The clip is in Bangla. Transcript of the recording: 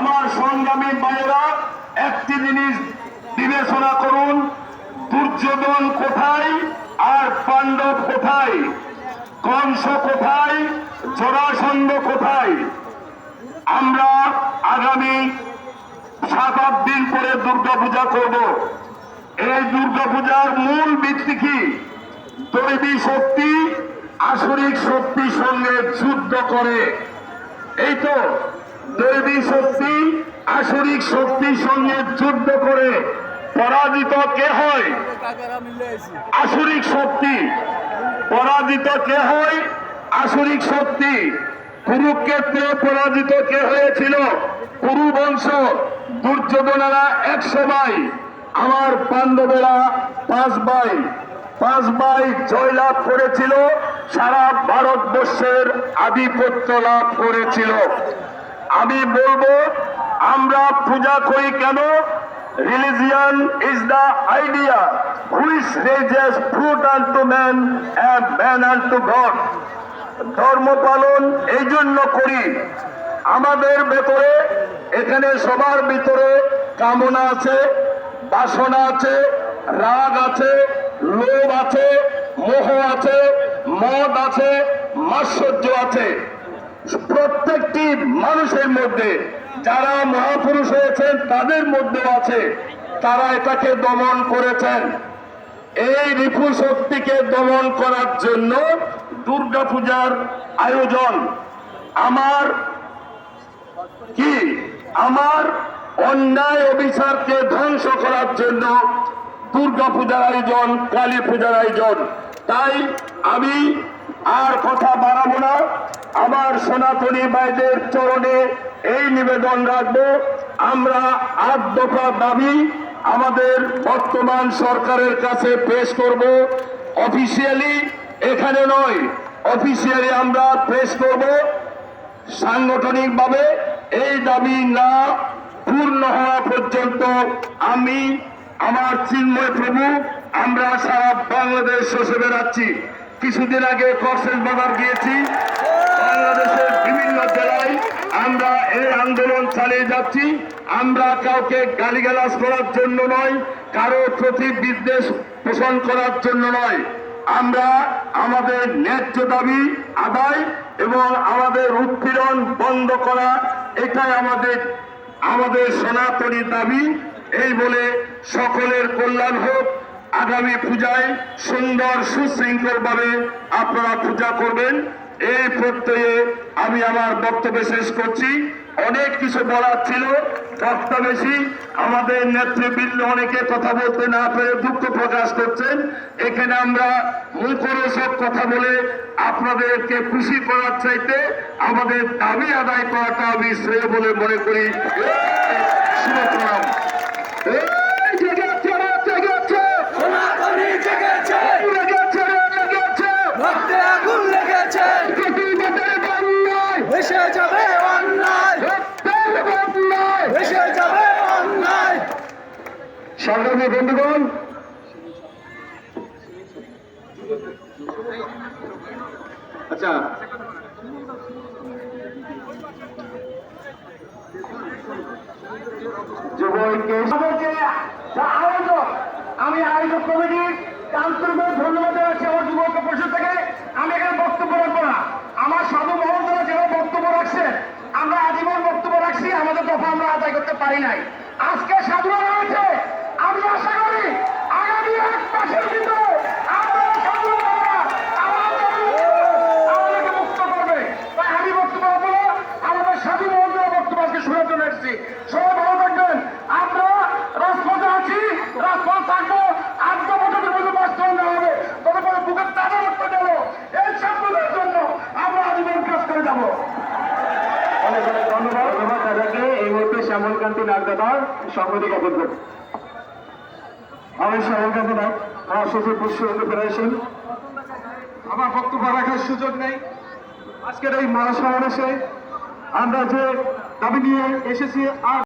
আমার সংগ্রামী ভাইয়েরা একটি জিনিস বিবেচনা করুন, দুর্যোধন কোথায় আর পাণ্ডব কোথায়? কংস কোথায়? জরাসন্ধ কোথায়? আমরা আগামী সাত, আট দিন পরে দুর্গাপূজা করব। এই দুর্গাপূজার মূল ভিত্তি কি? দৈবী শক্তি, আসরিক শক্তির সঙ্গে যুদ্ধ করে। এই তো দৈবী শক্তি, আসরিক শক্তির সঙ্গে যুদ্ধ করে পরাজিত কে হয়? আসরিক শক্তি। পরাজিত কে হয়? আসরিক শক্তি। কুরুক্ষেত্রে পরাজিত কে হয়েছিল? কুরু বংশ দুর্যোধনেরা একশো ভাই। আমার পাণ্ডবেরা পাঁচ ভাই। পাঁচ ভাই জয়লাভ করেছিল। সারা ভারতবর্ষের আধিপত্য লাভ করেছিল। আমি বলব, আমরা পূজা করি কেন? Religion is the idea which raises brute unto man and man and to God ধর্ম পালন এই জন্য করি। আমাদের ভেতরে, এখানে সবার ভিতরে কামনা আছে, বাসনা আছে, রাগ আছে, লোভ আছে, মোহ আছে, মদ আছে, মাৎসর্য আছে। প্রত্যেকটি মানুষের মধ্যে, যারা মহাপুরুষ হয়েছেন, তাদের মধ্যেও আছে। তারা এটাকে দমন করেছেন। এই রিপু শক্তিকে দমন করার জন্য দুর্গাপূজার আয়োজন। আমার কি? আমার অন্যায় অবিচারকে ধ্বংস করার জন্য দুর্গা পূজার আয়োজন কালী পূজার আয়োজন। তাই আমি আর কথা বাড়াবো না। আমার সনাতনী ভাইদের চরণে এই নিবেদন রাখব। আমরা আট দফা দাবি আমাদের বর্তমান সরকারের কাছে পেশ করব। অফিসিয়ালি এখানে নয়, অফিসিয়ালি আমরা পেশ করব। সাংগঠনিকভাবে এই দাবি না পূর্ণ হওয়া পর্যন্ত আমি, আমার চিন্ময় প্রভু, আমরা সারা বাংলাদেশ শোষে বেড়াচ্ছি কিছুদিন আগে কক্সেস বাজার গিয়েছি। বাংলাদেশের বিভিন্ন জেলায় আমরা এই আন্দোলন চালিয়ে যাচ্ছি। আমরা কাউকে গালিগালাজ করার জন্য নয়, কারও প্রতি বিদ্বেষ পোষণ করার জন্য নয়। আমরা আমাদের ন্যায্য দাবি আদায় এবং আমাদের উৎপীড়ন বন্ধ করা, এটাই আমাদের আমাদের সনাতনী দাবি। এই বলে সকলের কল্যাণ হোক আগামী পূজায় সুন্দর সুশৃঙ্খল ভাবে আপনারা পূজা করবেন। এই প্রত্যয়ে আমি আমার বক্তব্য শেষ করছি। অনেক কিছু বলার ছিল, বক্তা বেশি। আমাদের নেতৃবৃন্দ অনেকে কথা বলতে না পেরে দুঃখ প্রকাশ করছেন। এখানে আমরা মুখরোচক কথা বলে আপনাদেরকে খুশি করার চাইতে আমাদের দাবি আদায় করাটা আমি শ্রেয় বলে মনে করি। শুভপ্রণাম। সংগ্রামী বন্ধুগণ আচ্ছা আমি আয়োজক কমিটির আন্তরিক ধন্যবাদ জানাচ্ছি আমার যুবক পরিষদ থেকে। আমি এখানে বক্তব্য রাখব না। আমার সাধু মহোদয় যেভাবে বক্তব্য রাখছেন, আমরা আজীবন বক্তব্য রাখছি, আমাদের দফা আমরা আদায় করতে পারি নাই আজকে সাধুরা রয়েছে আমি আশা করি আগামী এক মাসের ভিতরে আমরা সাধুরা আমাদেরকে মুক্ত করবে তাই আমি বক্তব্য রাখব না আমাদের সাধু মহোদয় বক্তব্য আজকে শোনার জন্য এসেছি সবাই ভালো থাকবেন আমরা রাজপথে আছি রাজপথ থাকব আদ্য বছরের মধ্যে বাস্তবায়ন দেওয়া হবে ততক্ষণ বুকের তাজা রক্ত দেব এই সাধুদের জন্য আমরা আজীবন কাজ করে যাব অনেক অনেক দাদাকে এই মুহূর্তে শ্যামলকান্তি নাগ জ্ঞাপন আমি শ্যামলকান্তি নাগ, মহাসচিব পশ্চিমবঙ্গ ফেডারেশন। আমার বক্তব্য রাখার সুযোগ নেই। আজকের এই মহাসমাবেশে আমরা যে দাবি নিয়ে এসেছি, আর